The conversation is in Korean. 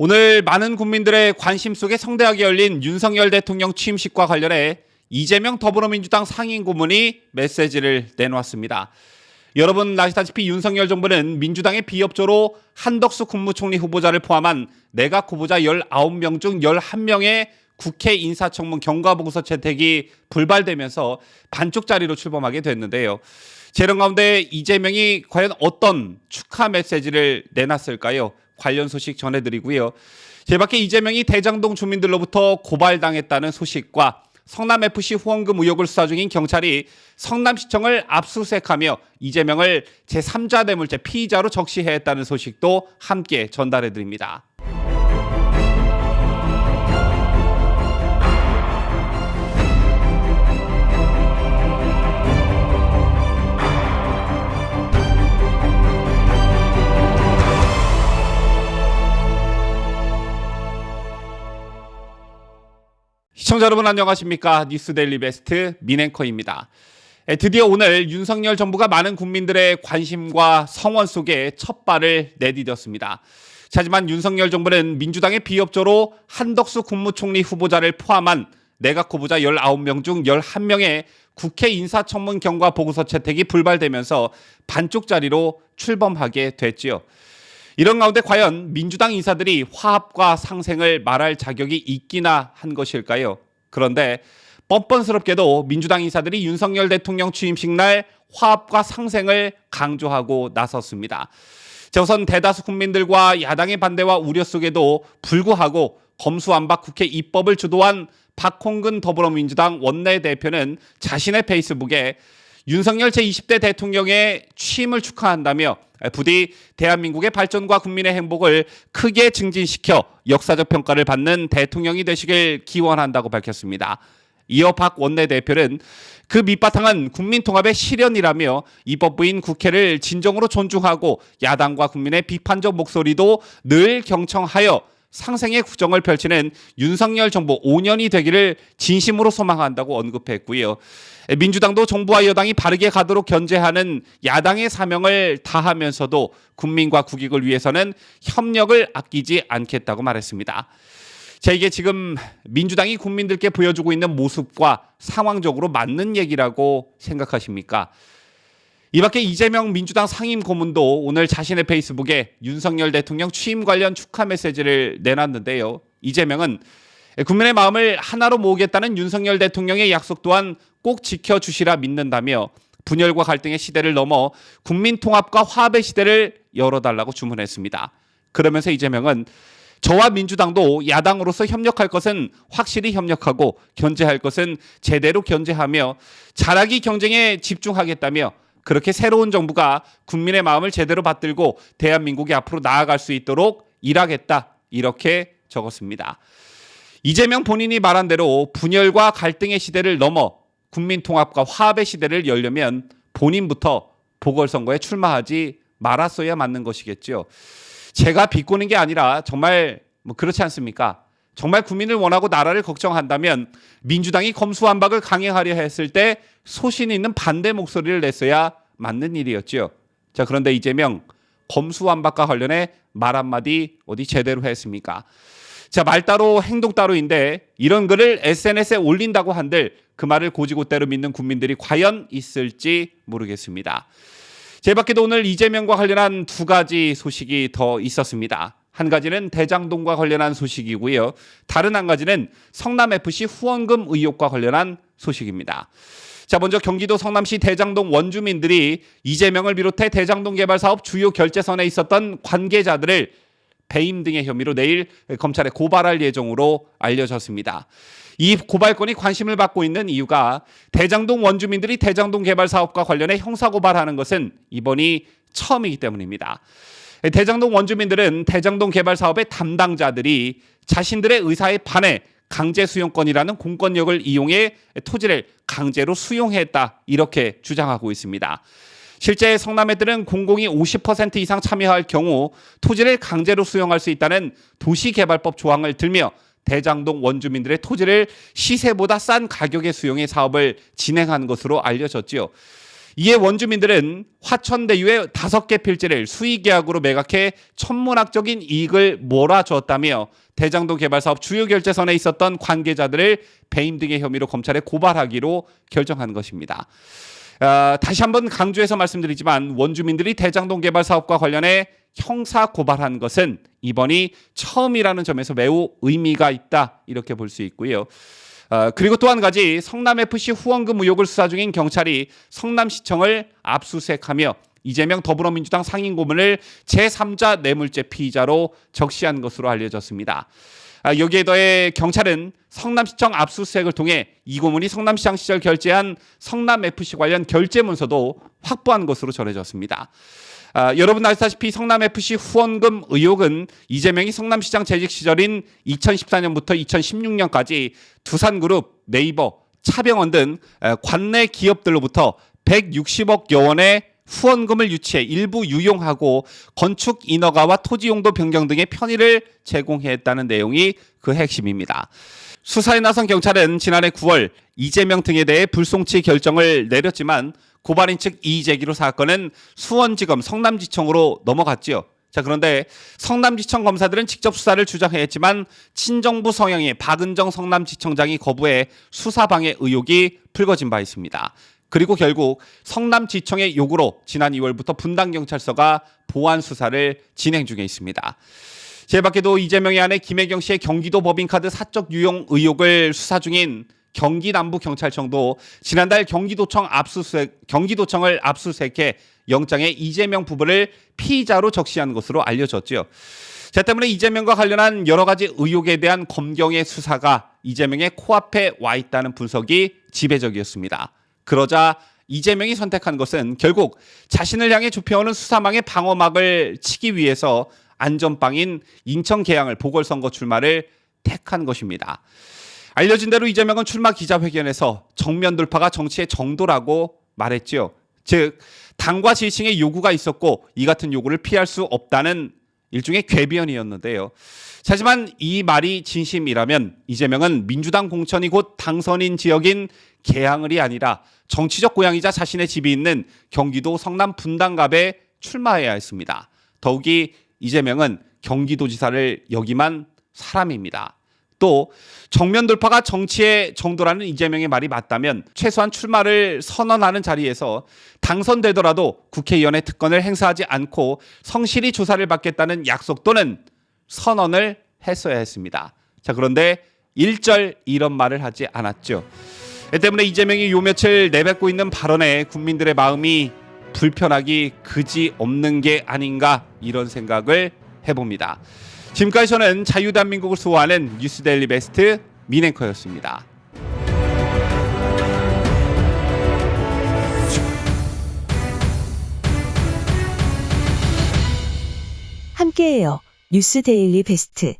오늘 많은 국민들의 관심 속에 성대하게 열린 윤석열 대통령 취임식과 관련해 이재명 더불어민주당 상임 고문이 메시지를 내놓았습니다. 여러분 아시다시피 윤석열 정부는 민주당의 비협조로 한덕수 국무총리 후보자를 포함한 내각 후보자 19명 중 11명의 국회 인사청문 경과보고서 채택이 불발되면서 반쪽짜리로 출범하게 됐는데요. 재령 가운데 이재명이 과연 어떤 축하 메시지를 내놨을까요? 관련 소식 전해드리고요. 제밖에 이재명이 대장동 주민들로부터 고발당했다는 소식과 성남FC 후원금 의혹을 수사 중인 경찰이 성남시청을 압수수색하며 이재명을 제3자 뇌물죄 피의자로 적시했다는 소식도 함께 전달해드립니다. 시청자 여러분 안녕하십니까 뉴스 데일리 베스트 민앵커입니다. 에, 드디어 오늘 윤석열 정부가 많은 국민들의 관심과 성원 속에 첫 발을 내디뎠습니다. 하지만 윤석열 정부는 민주당의 비협조로 한덕수 국무총리 후보자를 포함한 내각 후보자 19명 중 11명의 국회 인사청문 경과 보고서 채택이 불발되면서 반쪽짜리로 출범하게 됐지요. 이런 가운데 과연 민주당 인사들이 화합과 상생을 말할 자격이 있기나 한 것일까요? 그런데 뻔뻔스럽게도 민주당 인사들이 윤석열 대통령 취임식 날 화합과 상생을 강조하고 나섰습니다. 자, 우선 대다수 국민들과 야당의 반대와 우려 속에도 불구하고 검수완박 국회 입법을 주도한 박홍근 더불어민주당 원내대표는 자신의 페이스북에 윤석열 제20대 대통령의 취임을 축하한다며 부디 대한민국의 발전과 국민의 행복을 크게 증진시켜 역사적 평가를 받는 대통령이 되시길 기원한다고 밝혔습니다. 이어 박 원내대표는 그 밑바탕은 국민 통합의 실현이라며 입법부인 국회를 진정으로 존중하고 야당과 국민의 비판적 목소리도 늘 경청하여 상생의 구정을 펼치는 윤석열 정부 5년이 되기를 진심으로 소망한다고 언급했고요. 민주당도 정부와 여당이 바르게 가도록 견제하는 야당의 사명을 다하면서도 국민과 국익을 위해서는 협력을 아끼지 않겠다고 말했습니다. 자, 이게 지금 민주당이 국민들께 보여주고 있는 모습과 상황적으로 맞는 얘기라고 생각하십니까? 이 밖에 이재명 민주당 상임 고문도 오늘 자신의 페이스북에 윤석열 대통령 취임 관련 축하 메시지를 내놨는데요. 이재명은 국민의 마음을 하나로 모으겠다는 윤석열 대통령의 약속 또한 꼭 지켜주시라 믿는다며 분열과 갈등의 시대를 넘어 국민 통합과 화합의 시대를 열어달라고 주문했습니다. 그러면서 이재명은 저와 민주당도 야당으로서 협력할 것은 확실히 협력하고 견제할 것은 제대로 견제하며 잘하기 경쟁에 집중하겠다며 그렇게 새로운 정부가 국민의 마음을 제대로 받들고 대한민국이 앞으로 나아갈 수 있도록 일하겠다. 이렇게 적었습니다. 이재명 본인이 말한 대로 분열과 갈등의 시대를 넘어 국민 통합과 화합의 시대를 열려면 본인부터 보궐선거에 출마하지 말았어야 맞는 것이겠죠. 제가 비꼬는 게 아니라 정말 뭐 그렇지 않습니까? 정말 국민을 원하고 나라를 걱정한다면 민주당이 검수완박을 강행하려 했을 때 소신 있는 반대 목소리를 냈어야 맞는 일이었죠. 자, 그런데 이재명 검수완박과 관련해 말 한마디 어디 제대로 했습니까? 자, 말 따로 행동 따로인데 이런 글을 SNS에 올린다고 한들 그 말을 고지고대로 믿는 국민들이 과연 있을지 모르겠습니다. 제 밖에도 오늘 이재명과 관련한 두 가지 소식이 더 있었습니다. 한 가지는 대장동과 관련한 소식이고요. 다른 한 가지는 성남FC 후원금 의혹과 관련한 소식입니다. 자, 먼저 경기도 성남시 대장동 원주민들이 이재명을 비롯해 대장동 개발 사업 주요 결재선에 있었던 관계자들을 배임 등의 혐의로 내일 검찰에 고발할 예정으로 알려졌습니다. 이 고발건이 관심을 받고 있는 이유가 대장동 원주민들이 대장동 개발 사업과 관련해 형사 고발하는 것은 이번이 처음이기 때문입니다. 대장동 원주민들은 대장동 개발 사업의 담당자들이 자신들의 의사에 반해 강제 수용권이라는 공권력을 이용해 토지를 강제로 수용했다 이렇게 주장하고 있습니다. 실제 성남애들은 공공이 50% 이상 참여할 경우 토지를 강제로 수용할 수 있다는 도시개발법 조항을 들며 대장동 원주민들의 토지를 시세보다 싼 가격에 수용해 사업을 진행한 것으로 알려졌지요. 이에 원주민들은 화천대유의 다섯 개 필지를 수의계약으로 매각해 천문학적인 이익을 몰아주었다며 대장동 개발 사업 주요 결재선에 있었던 관계자들을 배임 등의 혐의로 검찰에 고발하기로 결정한 것입니다. 아, 다시 한번 강조해서 말씀드리지만 원주민들이 대장동 개발 사업과 관련해 형사 고발한 것은 이번이 처음이라는 점에서 매우 의미가 있다 이렇게 볼 수 있고요. 어, 그리고 또 한 가지 성남 FC 후원금 의혹을 수사 중인 경찰이 성남시청을 압수수색하며 이재명 더불어민주당 상임 고문을 제3자 뇌물죄 피의자로 적시한 것으로 알려졌습니다. 아, 여기에 더해 경찰은 성남시청 압수수색을 통해 이 고문이 성남시장 시절 결제한 성남 FC 관련 결제 문서도 확보한 것으로 전해졌습니다. 아, 여러분 아시다시피 성남 FC 후원금 의혹은 이재명이 성남시장 재직 시절인 2014년부터 2016년까지 두산그룹, 네이버, 차병원 등 에, 관내 기업들로부터 160억 여 원의 후원금을 유치해 일부 유용하고 건축 인허가와 토지 용도 변경 등의 편의를 제공했다는 내용이 그 핵심입니다. 수사에 나선 경찰은 지난해 9월 이재명 등에 대해 불송치 결정을 내렸지만 고발인 측 이의제기로 사건은 수원지검 성남지청으로 넘어갔지요. 자 그런데 성남지청 검사들은 직접 수사를 주장했지만 친정부 성향의 박은정 성남지청장이 거부해 수사방해 의혹이 불거진 바 있습니다. 그리고 결국 성남지청의 요구로 지난 2월부터 분당경찰서가 보안 수사를 진행 중에 있습니다. 제 밖에도 이재명의 아내 김혜경 씨의 경기도 법인카드 사적 유용 의혹을 수사 중인 경기 남부 경찰청도 지난달 경기도청 압수수색 경기도청을 압수수색해 영장에 이재명 부부를 피의자로 적시한 것으로 알려졌죠. 자 때문에 이재명과 관련한 여러 가지 의혹에 대한 검경의 수사가 이재명의 코앞에 와 있다는 분석이 지배적이었습니다. 그러자 이재명이 선택한 것은 결국 자신을 향해 좁혀오는 수사망의 방어막을 치기 위해서 안전빵인 인천 계양을 보궐선거 출마를 택한 것입니다. 알려진 대로 이재명은 출마 기자회견에서 정면 돌파가 정치의 정도라고 말했지요. 즉 당과 지지층의 요구가 있었고 이 같은 요구를 피할 수 없다는 일종의 궤변이었는데요. 하지만 이 말이 진심이라면 이재명은 민주당 공천이 곧 당선인 지역인 계양을이 아니라 정치적 고향이자 자신의 집이 있는 경기도 성남 분당갑에 출마해야 했습니다. 더욱이 이재명은 경기도지사를 역임한 사람입니다. 또 정면 돌파가 정치의 정도라는 이재명의 말이 맞다면 최소한 출마를 선언하는 자리에서 당선되더라도 국회의원의 특권을 행사하지 않고 성실히 조사를 받겠다는 약속 또는 선언을 했어야 했습니다. 자 그런데 일절 이런 말을 하지 않았죠. 이 때문에 이재명이 요 며칠 내뱉고 있는 발언에 국민들의 마음이 불편하기 그지 없는 게 아닌가 이런 생각을 해봅니다. 지금까지 저는 자유대한민국을 수호하는 뉴스데일리 베스트 민앵커였습니다. 함께해요. 뉴스 데일리 베스트.